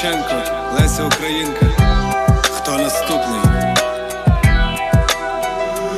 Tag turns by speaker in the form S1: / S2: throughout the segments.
S1: Шевченко,
S2: Леся Українка. Хто наступний?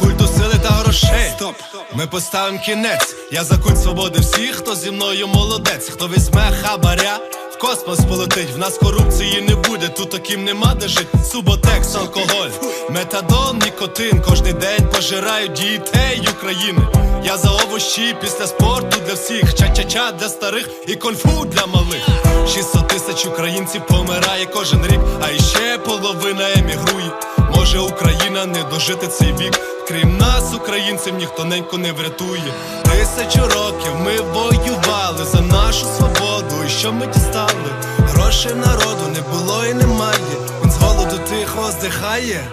S3: Культу сили та грошей.
S2: Стоп!
S3: Ми поставимо кінець. Я за культ свободи всіх, хто зі мною молодець, хто візьме хабаря. В космос полетить, в нас корупції не буде, таким нема де жить. Суботекс, алкоголь, метадон, нікотин. Кожний день пожирають дітей України. Я за овощі після спорту для всіх, ча-ча-ча для старих і конфу для малих. 600 тисяч українців помирає кожен рік, а іще половина емігрує. Може Україна не дожити цей вік. Крім нас, українців, ніхто ненько не врятує. Тисячу років ми воювали за нашу свободу. І що ми дістали? Грошей народу не було і немає. Він з голоду тихо здихає.